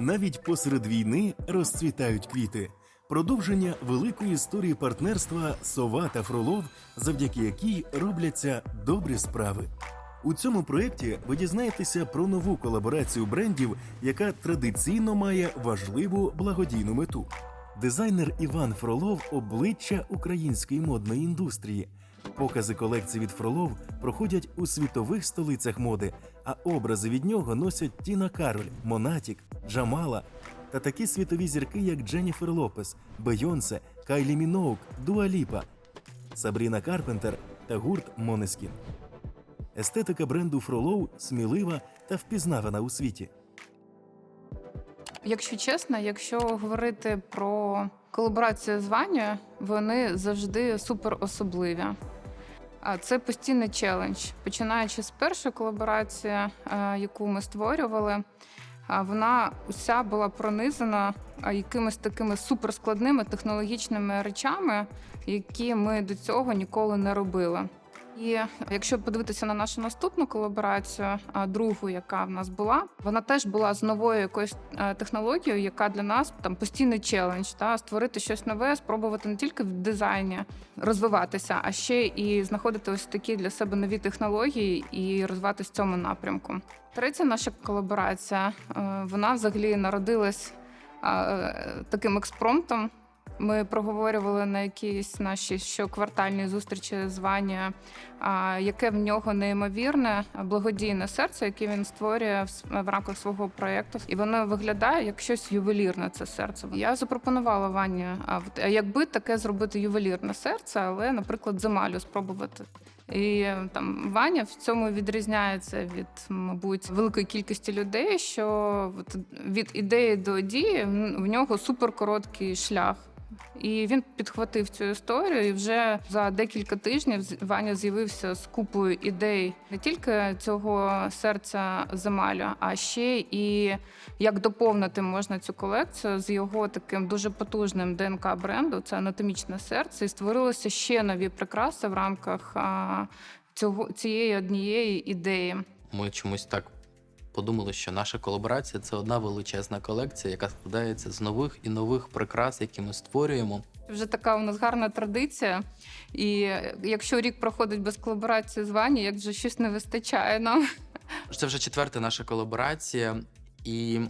Навіть посеред війни розцвітають квіти. Продовження великої історії партнерства Сова та Фролов, завдяки якій робляться добрі справи. У цьому проєкті ви дізнаєтеся про нову колаборацію брендів, яка традиційно має важливу благодійну мету. Дизайнер Іван Фролов обличчя української модної індустрії. Покази колекцій від Фролов проходять у світових столицях моди, а образи від нього носять Тіна Кароль, Монатік, Джамала та такі світові зірки, як Дженніфер Лопес, Бейонсе, Кайлі Міноук, Дуа Ліпа, Сабріна Карпентер та гурт Монескін. Естетика бренду Фролов смілива та впізнавана у світі. Якщо чесно, якщо говорити про колаборацію з Ваню, вони завжди супер особливі. Це постійний челендж. Починаючи з першої колаборації, е, яку ми створювали, вона уся була пронизана якимись такими суперскладними технологічними речами, які ми до цього ніколи не робили. І якщо подивитися на нашу наступну колаборацію, другу, яка в нас була, вона теж була з новою якоюсь е, технологією, яка для нас там постійний челендж, та створити щось нове, спробувати не тільки в дизайні розвиватися, а ще і знаходити ось такі для себе нові технології і розвиватися в цьому напрямку. Третя наша колаборація, е, вона взагалі народилась е, таким експромтом. Ми проговорювали на якійсь нашій щоквартальній зустрічі з Ваня, яке в нього неймовірне благодійне серце, яке він створює в, рамках свого проєкту. І воно виглядає як щось ювелірне. Це серце. Я запропонувала Вані, а якби таке зробити ювелірне серце, але, наприклад, земалю спробувати. І там Ваня в цьому відрізняється від, мабуть, великої кількості людей, що від ідеї до дії в нього суперкороткий шлях. І він підхватив цю історію. І вже за декілька тижнів Ваня з'явився з купою ідей не тільки цього серця Замаля, а ще і як доповнити можна цю колекцію з його таким дуже потужним ДНК бренду. Це анатомічне серце, і створилися ще нові прикраси в рамках цього цієї однієї ідеї. Ми чомусь так подумали, що наша колаборація це одна величезна колекція, яка складається з нових і нових прикрас, які ми створюємо. Вже така у нас гарна традиція. І якщо рік проходить без колаборації з Вані, як вже щось не вистачає нам. Це вже четверта наша колаборація, і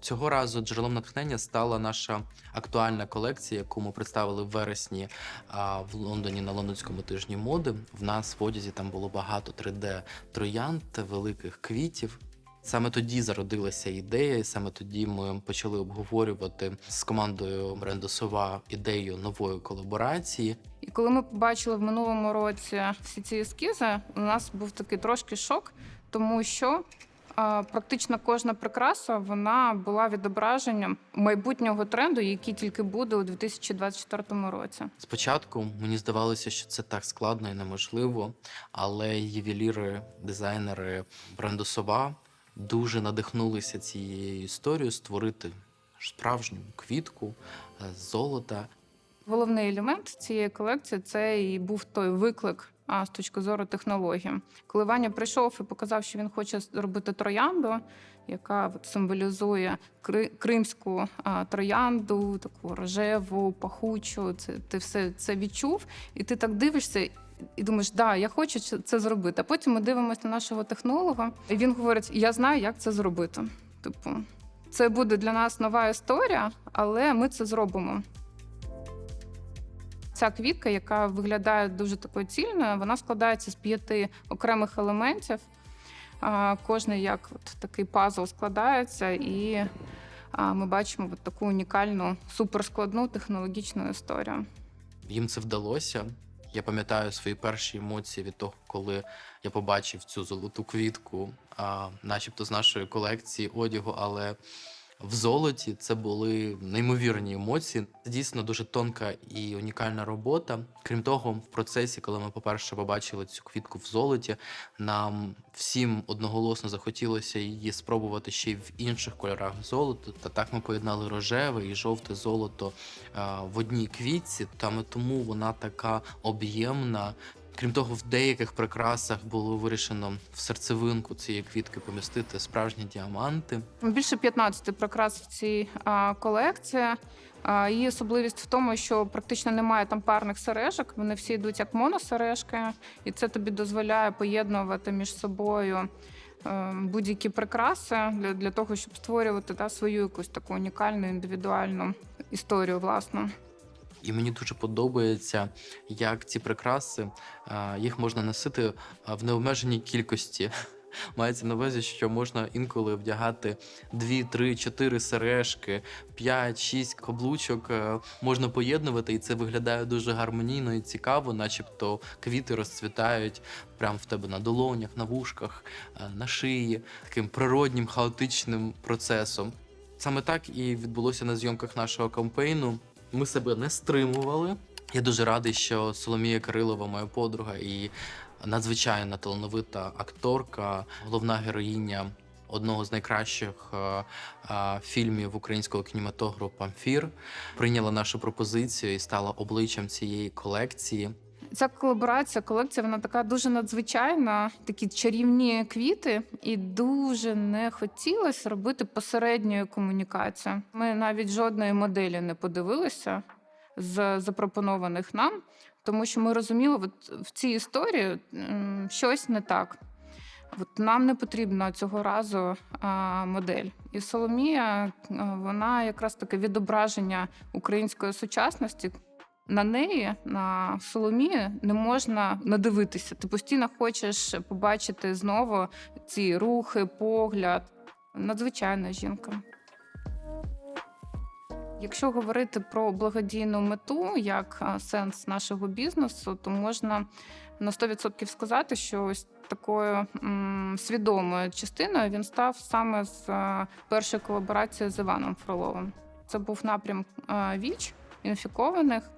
цього разу джерелом натхнення стала наша актуальна колекція, яку ми представили в вересні в Лондоні на лондонському тижні моди. В нас в одязі там було багато 3D троянд, великих квітів. Саме тоді зародилася ідея, і саме тоді ми почали обговорювати з командою бренду Сова ідею нової колаборації. І коли ми побачили в минулому році всі ці ескізи, у нас був такий трошки шок, тому що а, практично кожна прикраса вона була відображенням майбутнього тренду, який тільки буде у 2024 році. Спочатку мені здавалося, що це так складно і неможливо, але ювеліри, дизайнери бренду Сова дуже надихнулися цією історією створити справжню квітку е, з золота. Головний елемент цієї колекції це і був той виклик. А з точки зору технології, коли Ваня прийшов і показав, що він хоче зробити троянду, яка от символізує кри- кримську троянду, таку рожеву, пахучу. Це ти все це відчув, і ти так дивишся. І думаєш, да, я хочу це- зробити. А потім ми дивимося на нашого технолога, і він говорить: Я знаю, як це зробити. Типу, це буде для нас нова історія, але ми це зробимо. Ця квітка, яка виглядає дуже такою цільною, вона складається з п'яти окремих елементів. Кожний як от такий пазл складається, і ми бачимо от таку унікальну, суперскладну технологічну історію. Їм це вдалося. Я пам'ятаю свої перші емоції від того, коли я побачив цю золоту квітку, а, начебто з нашої колекції одягу, але в золоті це були неймовірні емоції. Це дійсно дуже тонка і унікальна робота. Крім того, в процесі, коли ми, по-перше, побачили цю квітку в золоті, нам всім одноголосно захотілося її спробувати ще й в інших кольорах золота. Та так ми поєднали рожеве і жовте золото в одній квітці. Саме тому вона така об'ємна Крім того, в деяких прикрасах було вирішено в серцевинку цієї квітки помістити справжні діаманти. Більше 15 прикрас в цій а, колекції. А, її особливість в тому, що практично немає там парних сережок. Вони всі йдуть як моносережки, і це тобі дозволяє поєднувати між собою е, будь-які прикраси для, для того, щоб створювати та, свою якусь таку унікальну індивідуальну історію, власну. І мені дуже подобається, як ці прикраси їх можна носити в необмеженій кількості. Мається на увазі, що можна інколи вдягати 2, 3, 4 сережки, 5, 6 каблучок е, можна поєднувати, і це виглядає дуже гармонійно і цікаво, начебто квіти розцвітають прямо в тебе на долонях, на вушках, е, на шиї, таким природнім хаотичним процесом. Саме так і відбулося на зйомках нашого кампейну. Ми себе не стримували. Я дуже радий, що Соломія Кирилова, моя подруга, і надзвичайно талановита акторка, головна героїня одного з найкращих е, е, фільмів українського кінематографу Памфір, прийняла нашу пропозицію і стала обличчям цієї колекції. Ця колаборація, колекція, вона така дуже надзвичайна, такі чарівні квіти, і дуже не хотілося робити посередньої комунікації. Ми навіть жодної моделі не подивилися з запропонованих нам, тому що ми розуміли, от в цій історії щось не так. От нам не потрібна цього разу а, модель. І Соломія, вона якраз таке відображення української сучасності, на неї, на Соломію, не можна надивитися. Ти постійно хочеш побачити знову ці рухи, погляд. Надзвичайна жінка. Якщо говорити про благодійну мету як сенс нашого бізнесу, то можна на 100% сказати, що ось такою м, свідомою частиною він став саме з першої колаборації з Іваном Фроловим. Це був напрям ВІЧ інфікованих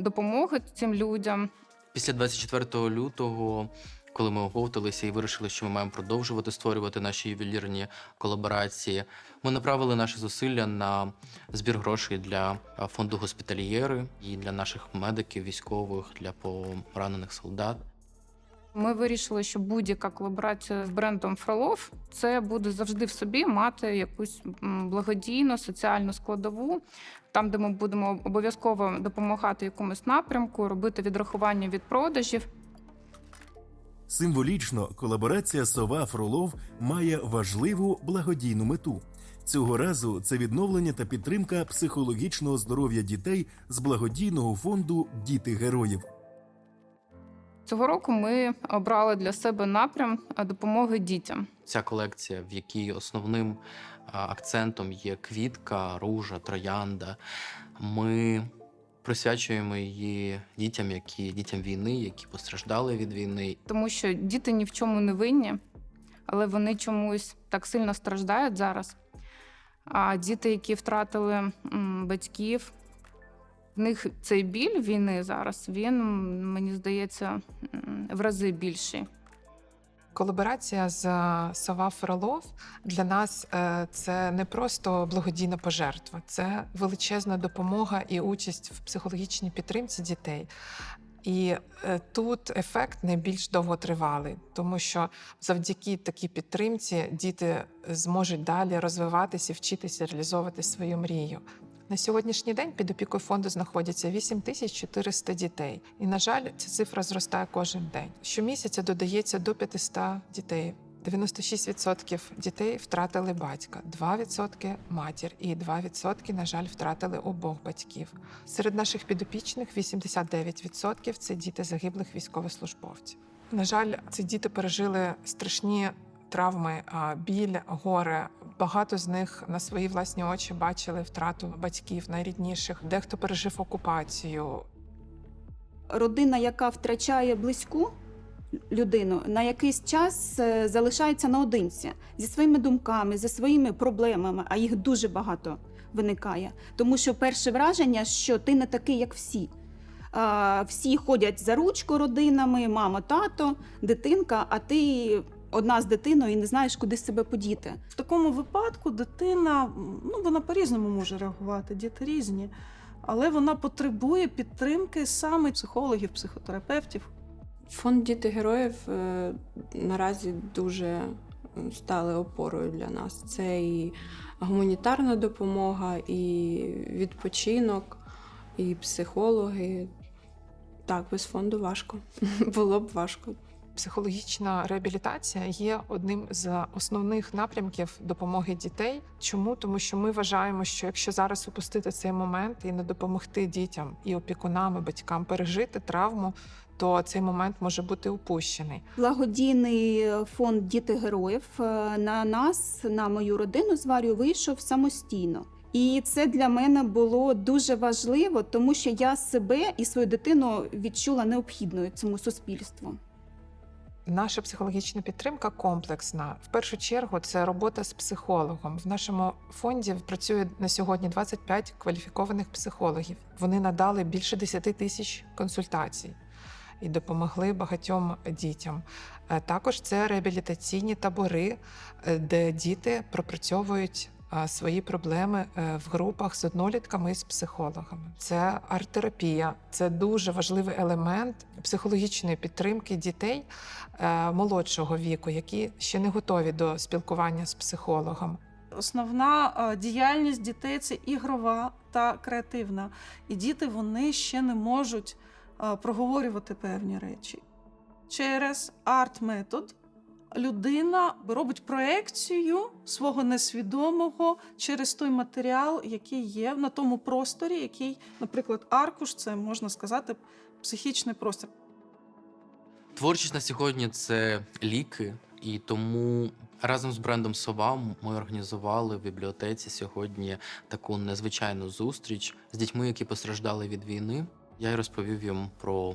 допомоги цим людям. Після 24 лютого, коли ми оговталися і вирішили, що ми маємо продовжувати створювати наші ювелірні колаборації, ми направили наші зусилля на збір грошей для фонду госпітальєри і для наших медиків, військових, для поранених солдат. Ми вирішили, що будь-яка колаборація з брендом Фролов це буде завжди в собі мати якусь благодійну соціальну складову, там, де ми будемо обов'язково допомагати якомусь напрямку, робити відрахування від продажів. Символічно колаборація Сова Фролов має важливу благодійну мету. Цього разу це відновлення та підтримка психологічного здоров'я дітей з благодійного фонду Діти героїв. Цього року ми обрали для себе напрям допомоги дітям. Ця колекція, в якій основним акцентом є квітка, ружа, троянда. Ми присвячуємо її дітям, які дітям війни, які постраждали від війни, тому що діти ні в чому не винні, але вони чомусь так сильно страждають зараз. А діти, які втратили батьків, в них цей біль війни зараз, він, мені здається, в рази більший. Колаборація з е, Сова Фролов для нас е, це не просто благодійна пожертва, це величезна допомога і участь в психологічній підтримці дітей. І е, тут ефект найбільш довготривалий, тому що завдяки такій підтримці діти зможуть далі розвиватися, вчитися, реалізовувати свою мрію. На сьогоднішній день під опікою фонду знаходяться 8400 дітей. І, на жаль, ця цифра зростає кожен день. Щомісяця додається до 500 дітей. 96% дітей втратили батька, 2% матір і 2%, на жаль, втратили обох батьків. Серед наших підопічних 89% це діти загиблих військовослужбовців. На жаль, ці діти пережили страшні травми, біль, горе. Багато з них на свої власні очі бачили втрату батьків найрідніших. Дехто пережив окупацію, родина, яка втрачає близьку людину, на якийсь час е, залишається наодинці зі своїми думками, зі своїми проблемами, а їх дуже багато виникає. Тому що перше враження, що ти не такий, як всі. Всі ходять за ручку родинами, мама, тато, дитинка, а ти одна з дитиною і не знаєш, куди себе подіти. В такому випадку дитина ну вона по-різному може реагувати, діти різні, але вона потребує підтримки саме психологів, психотерапевтів. Фонд Діти героїв е, наразі дуже стали опорою для нас. Це і гуманітарна допомога, і відпочинок, і психологи. Так, без фонду важко. Було б важко. Психологічна реабілітація є одним з основних напрямків допомоги дітей. Чому? Тому що ми вважаємо, що якщо зараз упустити цей момент і не допомогти дітям і опікунам, і батькам пережити травму, то цей момент може бути упущений. Благодійний фонд Діти героїв е, на нас, на мою родину з Варю вийшов самостійно. І це для мене було дуже важливо, тому що я себе і свою дитину відчула необхідною цьому суспільству. Наша психологічна підтримка комплексна. В першу чергу це робота з психологом. В нашому фонді працює на сьогодні 25 кваліфікованих психологів. Вони надали більше 10 тисяч консультацій і допомогли багатьом дітям. Е, Також це реабілітаційні табори, е, де діти пропрацьовують свої проблеми е, в групах з однолітками і з психологами. Це арт-терапія, це дуже важливий елемент психологічної підтримки дітей е, молодшого віку, які ще не готові до спілкування з психологом. Основна е, діяльність дітей це ігрова та креативна. І діти вони ще не можуть проговорювати певні речі. Через арт-метод людина робить проекцію свого несвідомого через той матеріал, який є на тому просторі, який, наприклад, аркуш, це можна сказати, психічний простір. Творчість на сьогодні це ліки, і тому разом з брендом Сова ми організували в бібліотеці сьогодні таку незвичайну зустріч з дітьми, які постраждали від війни. Я й розповів їм про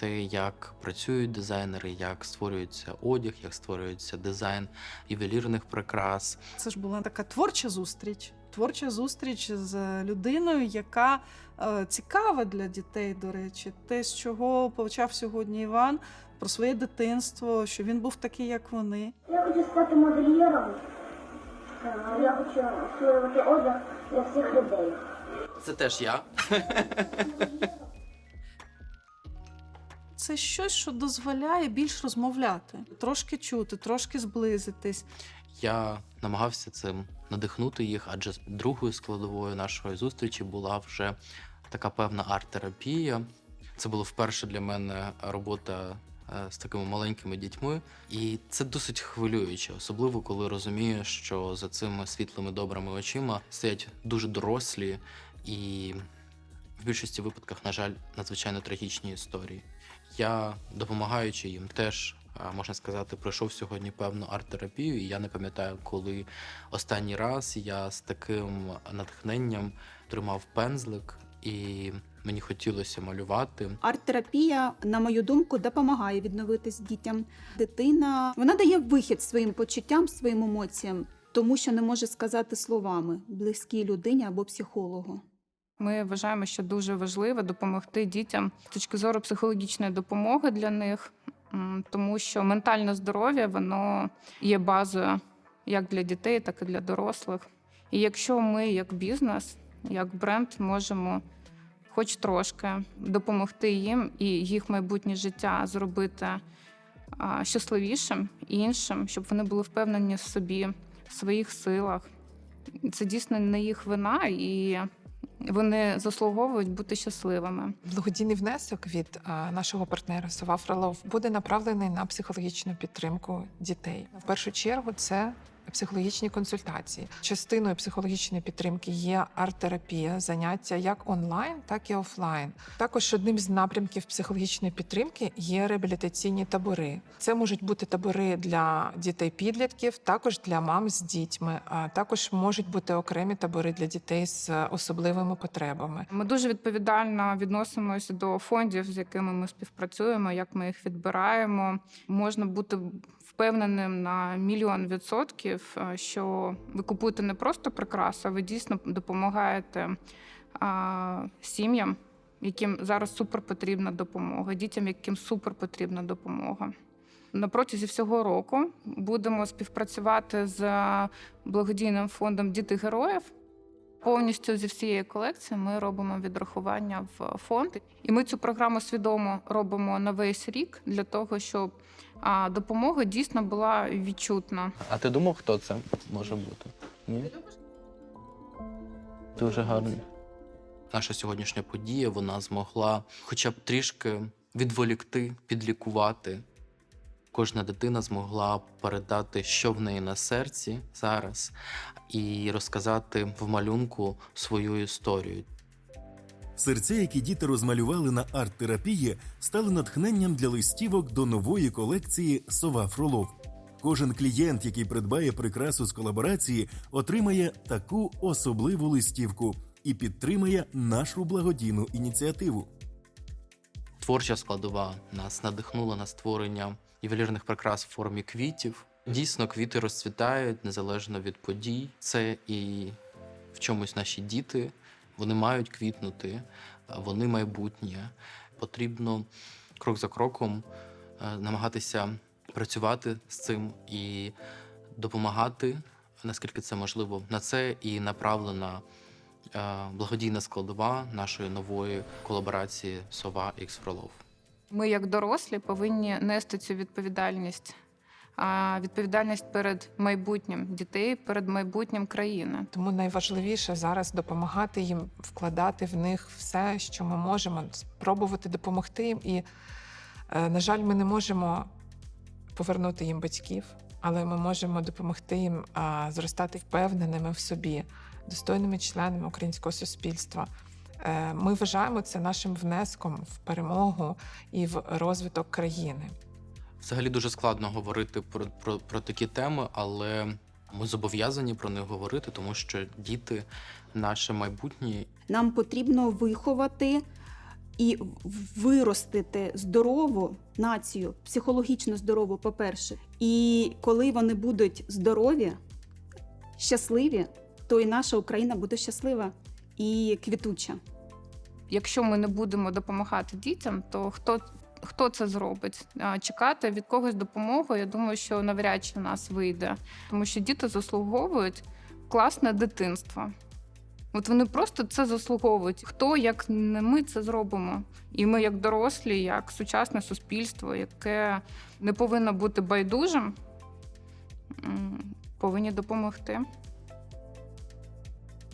те, як працюють дизайнери, як створюється одяг, як створюється дизайн ювелірних прикрас. Це ж була така творча зустріч. Творча зустріч з людиною, яка е, цікава для дітей, до речі, те, з чого почав сьогодні Іван, про своє дитинство, що він був такий, як вони. Я хочу стати модельєром. Е, Я хочу створювати одяг для всіх людей. Це теж я. Це щось, що дозволяє більш розмовляти, трошки чути, трошки зблизитись. Я намагався цим надихнути їх, адже другою складовою нашої зустрічі була вже така певна арт-терапія. Це було вперше для мене робота е, з такими маленькими дітьми, і це досить хвилююче, особливо коли розумієш, що за цими світлими добрими очима стоять дуже дорослі і в більшості випадках, на жаль, надзвичайно трагічні історії. Я, допомагаючи їм, теж можна сказати, пройшов сьогодні певну арт-терапію, і я не пам'ятаю, коли останній раз я з таким натхненням тримав пензлик, і мені хотілося малювати. Арт-терапія, на мою думку, допомагає відновитись дітям. Дитина вона дає вихід своїм почуттям, своїм емоціям, тому що не може сказати словами близькій людині або психологу. Ми вважаємо, що дуже важливо допомогти дітям з точки зору психологічної допомоги для них, тому що ментальне здоров'я воно є базою як для дітей, так і для дорослих. І якщо ми, як бізнес, як бренд, можемо хоч трошки допомогти їм і їх майбутнє життя зробити щасливішим іншим, щоб вони були впевнені в собі, в своїх силах. Це дійсно не їх вина, і вони заслуговують бути щасливими. Благодійний внесок від а, нашого партнера Сова Фролов буде направлений на психологічну підтримку дітей. В першу чергу це психологічні консультації. Частиною психологічної підтримки є арт-терапія, заняття як онлайн, так і офлайн. Також одним з напрямків психологічної підтримки є реабілітаційні табори. Це можуть бути табори для дітей-підлітків, також для мам з дітьми. А також можуть бути окремі табори для дітей з особливими потребами. Ми дуже відповідально відносимося до фондів, з якими ми співпрацюємо, як ми їх відбираємо. Можна бути впевненим на мільйон відсотків, е, що ви купуєте не просто прикрасу, а ви дійсно допомагаєте а, сім'ям, яким зараз супер потрібна допомога, дітям, яким супер потрібна допомога. На протязі всього року будемо співпрацювати з благодійним фондом Діти героїв. Повністю зі всієї колекції ми робимо відрахування в фонд, і ми цю програму свідомо робимо на весь рік для того, щоб а, допомога дійсно була відчутна. А ти думав, хто це може бути? Ні? Дуже гарно. Наша сьогоднішня подія вона змогла хоча б трішки відволікти, підлікувати. Кожна дитина змогла передати, що в неї на серці зараз, і розказати в малюнку свою історію. Серця, які діти розмалювали на арт-терапії, стали натхненням для листівок до нової колекції Сова Фролов. Кожен клієнт, який придбає прикрасу з колаборації, отримає таку особливу листівку і підтримає нашу благодійну ініціативу. Творча складова нас надихнула на створення ювелірних прикрас в формі квітів. Дійсно, квіти розцвітають незалежно від подій. Це і в чомусь наші діти. Вони мають квітнути, вони майбутнє. Потрібно крок за кроком е, намагатися працювати з цим і допомагати, наскільки це можливо. На це і направлена е, благодійна складова нашої нової колаборації Сова Ікс Фролов. Ми, як дорослі, повинні нести цю відповідальність. Відповідальність перед майбутнім дітей, перед майбутнім країни. Тому найважливіше зараз допомагати їм вкладати в них все, що ми можемо, спробувати допомогти їм. І, е, на жаль, ми не можемо повернути їм батьків, але ми можемо допомогти їм зростати впевненими в собі, достойними членами українського суспільства. Е, Ми вважаємо це нашим внеском в перемогу і в розвиток країни. Взагалі дуже складно говорити про, про, про такі теми, але ми зобов'язані про них говорити, тому що діти наше майбутнє, Нам потрібно виховати і виростити здорову націю, психологічно здорову, по-перше. І коли вони будуть здорові, щасливі, то і наша Україна буде щаслива і квітуча. Якщо ми не будемо допомагати дітям, то хто, хто це зробить? Чекати від когось допомогу, я думаю, що навряд чи в нас вийде, тому що діти заслуговують класне дитинство. От вони просто це заслуговують. Хто, як не ми, це зробимо? І ми, як дорослі, як сучасне суспільство, яке не повинно бути байдужим, повинні допомогти.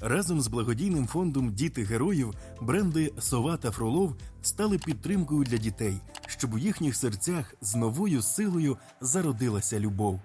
Разом з благодійним фондом Діти героїв бренди Сова та Фролов стали підтримкою для дітей, щоб у їхніх серцях з новою силою зародилася любов.